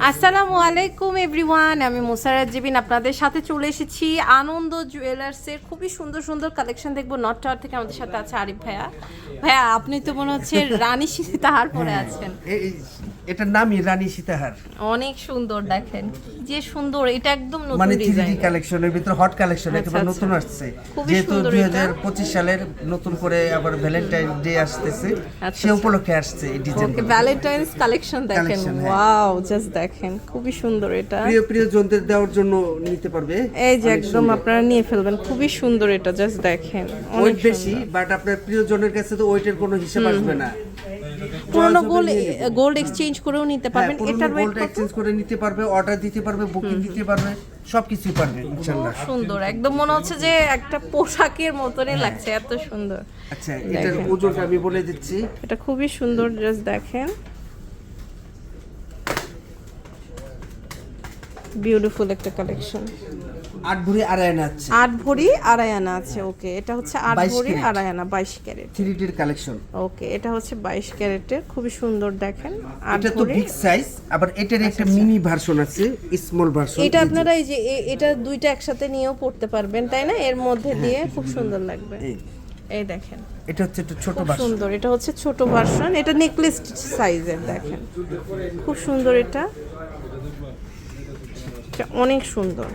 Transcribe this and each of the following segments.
আসসালামু আলাইকুম এভরিওয়ান। আমি মুসারাত জিবিন আপনাদের সাথে চলে এসেছি আনন্দ জুয়েলার্সের খুবই সুন্দর সুন্দর কালেকশন দেখব। নর্থ টাওয়ার থেকে আমাদের সাথে আছে আরিফ ভাইয়া। ভাইয়া আপনি তো মনে হচ্ছে রানী সীতাহার পরে আছেন। এই- এই- এটার নামই রানী সীতাহার। অনেক সুন্দর দেখেন। কি যে সুন্দর এটা একদম নতুন মানে থ্রি কালেকশনের ভিতরে হট কালেকশন আচ্ছা, একেবারে আচ্ছা। নতুন আসছে। খুবই যেহেতু সুন্দর দুই এটা। হাজার পঁচিশ সালের নতুন করে আবার ভ্যালেন্টাইন ডে আসতেছে আচ্ছা, সে। উপলক্ষে আসছে এই ডিজাইন কালেকশন দেখেন। হ্যাঁ। ওয়াও জাস্ট দেখেন খুবই সুন্দর এটা। প্রিয় প্রিয় জনদের দেওয়ার জন্য নিতে পারবে। এই যে একদম আপনারা নিয়ে ফেলবেন খুবই সুন্দর এটা জাস্ট দেখেন। ওয়েট বেশি বাট আপনার প্রিয় জনের কাছে তো ওয়েটের কোনো হিসাব আসবে না। পুরনো গোল্ড। গোল্ড এক্সচেঞ্জ করেও নিতে পারবেন। হ্যাঁ, এটার ওয়েট গোল্ড এক্সচেঞ্জ করে নিতে পারবে অর্ডার দিতে পারবে বুকিং দিতে পারবে সবকিছুই পারবে ইনশাআল্লাহ। সুন্দর। একদম মনে হচ্ছে যে একটা পোশাকের মতনই লাগছে এত সুন্দর। আচ্ছা এটার। ওজনটা আমি বলে দিচ্ছি। এটা খুবই সুন্দর জাস্ট দেখেন। বিউটিফুল একটা কালেকশন আট ভরি আড়াই আছে। আট ভরি আড়াই আনা আছে ওকে। এটা হচ্ছে আট ভরি ক্যারেট। আড়াই আনা বাইশ ক্যারেট। থ্রি ডির কালেকশন। ওকে এটা হচ্ছে বাইশ ক্যারেটের খুবই সুন্দর দেখেন এটা তো বিগ সাইজ আবার এটার একটা মিনি ভার্সন আছে স্মল ভার্সন এটা আপনারা এই যে এটা দুইটা একসাথে নিয়েও পড়তে পারবেন তাই না? এর মধ্যে দিয়ে খুব সুন্দর লাগবে। এই। দেখেন। এটা হচ্ছে একটু ছোট ভার্সন সুন্দর এটা হচ্ছে ছোট ভার্সন এটা নেকলেস সাইজের দেখেন। খুব সুন্দর এটা এটা। অনেক সুন্দর।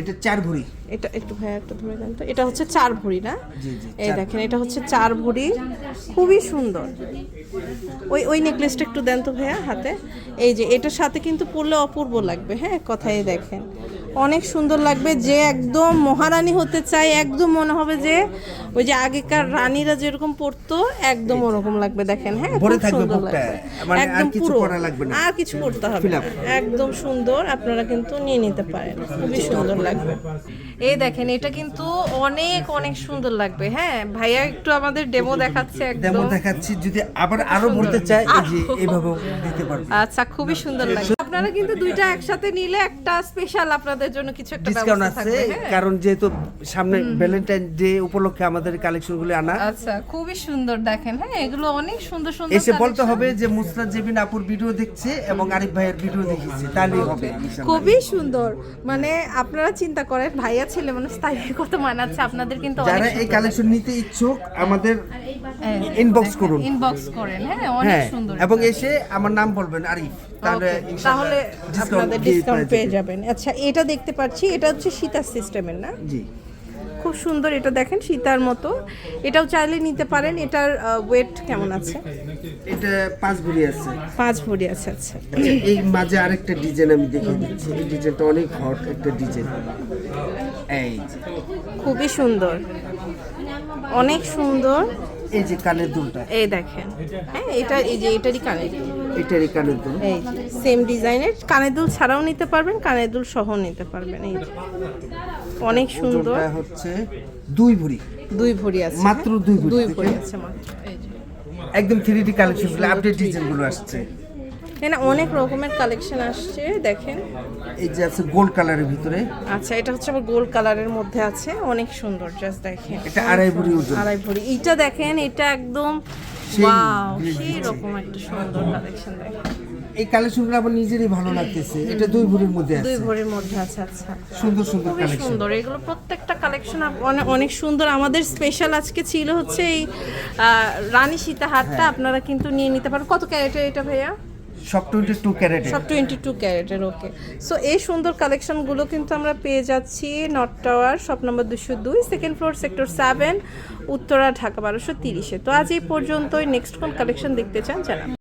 এটা চার ভরি। এটা একটু ভাইয়া একটু ধরে দেন তো। এটা হচ্ছে চার ভরি না? এই দেখেন এটা হচ্ছে চার ভরি। খুবই সুন্দর। ওই ওই নেকলেসটা একটু দেন তো ভাইয়া হাতে। এই যে এটার সাথে কিন্তু পরলে অপূর্ব লাগবে হ্যাঁ? কথাই দেখেন। অনেক সুন্দর লাগবে যে একদম মহারানী হতে চায় একদম মনে হবে যে ওই যে আগেকার রানীরা যেরকম পরতো একদম ওরকম লাগবে দেখেন হ্যাঁ খুব সুন্দর লাগবে। মানে একদম পুরো। আর কিছু করতে হবে একদম সুন্দর আপনারা কিন্তু নিয়ে নিতে পারেন। খুবই সুন্দর লাগবে। এই দেখেন এটা কিন্তু অনেক অনেক সুন্দর লাগবে হ্যাঁ। ভাইয়া একটু আমাদের ডেমো দেখাচ্ছে একদম। যেমন দেখাচ্ছি যদি আবার আরও বলতে চায় এই যে এইভাবে দিতে পারবে। আচ্ছা খুবই সুন্দর লাগবে। আপনারা কিন্তু দুইটা একসাথে নিলে একটা স্পেশাল আপনাদের জন্য কিছু একটা ডিসকাউন্ট ব্যবস্থা আছে থাকবে হ্যাঁ। কারণ যেহেতু সামনে ভ্যালেন্টাইন ডে উপলক্ষে আমাদের কালেকশনগুলো আনা। আচ্ছা খুবই সুন্দর দেখেন হ্যাঁ এগুলো অনেক সুন্দর সুন্দর এসে বলতে হবে যে মুসরাত জেবিন আপুর ভিডিও দেখছে এবং আরিফ ভাইয়ের ভিডিও দেখেছে তাহলেই হবে। খুবই সুন্দর। মানে আপনারা চিন্তা করেন ভাইয়া ছেলে মানুষ তাই কত মানাচ্ছে আপনাদের কিন্তু যারা এই কালেকশন নিতে ইচ্ছুক আমাদের ইনবক্স করুন। ইনবক্স করেন। হ্যাঁ অনেক হ্যাঁ সুন্দর এবং এসে আমার নাম বলবেন আরিফ। তাহলে তাহলে আপনাদের ডিসকাউন্ট পেয়ে। যাবেন। আচ্ছা এটা দেখতে পাচ্ছি এটা হচ্ছে সীতার সিস্টেমের না? জি। খুব সুন্দর এটা দেখেন সীতার মতো। এটাও চাইলে নিতে পারেন এটার ওয়েট কেমন আছে? এটা পাঁচ ভরি আছে। পাঁচ ভরি আছে আচ্ছা। আচ্ছা, এই মাঝে আরেকটা ডিজাইন আমি দেখিয়ে দিচ্ছি। এই ডিজাইনটা অনেক হট একটা ডিজাইন। এই খুবই সুন্দর। অনেক সুন্দর। এই যে কানের দুলটা। এই দেখেন। হ্যাঁ এটা এই যে এটারই কানের দুল। এটারই কানের দুল। এই সেম ডিজাইনের। কানের দুল ছাড়াও নিতে পারবেন কানের দুল সহ নিতে পারবেন। এই অনেক সুন্দর। হচ্ছে দুই ভরি। দুই ভরি আছে মাত্র দুই ভরি দুই ভরি আছে মাত্র। একদম থ্রি ডি কালেকশন আপডেট ডিজাইনগুলো আসছে। এখানে অনেক রকমের কালেকশন আসছে দেখেন। এই যে আছে গোল্ড কালারের ভিতরে। আচ্ছা এটা হচ্ছে আবার গোল্ড কালারের মধ্যে আছে অনেক সুন্দর জাস্ট দেখেন। এটা আড়াই ভরি ওজন। আড়াই ভরি। এইটা দেখেন এটা একদম ওয়াও সেই রকম একটা সুন্দর কালেকশন দেখেন। এই কালেকশনগুলো আমার নিজেরই ভালো লাগতেছে। এটা দুই ভরির মধ্যে দুই ভরির মধ্যে আছে আচ্ছা। সুন্দর সুন্দর কালেকশন সুন্দর। এগুলো প্রত্যেকটা কালেকশন অনেক অনেক সুন্দর। আমাদের স্পেশাল আজকে ছিল হচ্ছে এই রানী সীতাহারটা। হ্যাঁ। আপনারা কিন্তু নিয়ে নিতে পারেন। কত ক্যারেটের এটা ভাইয়া? সব টোয়েন্টি টু ক্যারেটের সব টোয়েন্টি টু ক্যারেটের ওকে সো এই সুন্দর কালেকশনগুলো কিন্তু আমরা পেয়ে যাচ্ছি নর্থ টাওয়ার শপ নম্বর দুশো দুই second floor sector seven Uttara, Dhaka বারোশো তিরিশে। তো আজ এই পর্যন্তই। নেক্সট কোন কালেকশন দেখতে চান জানান।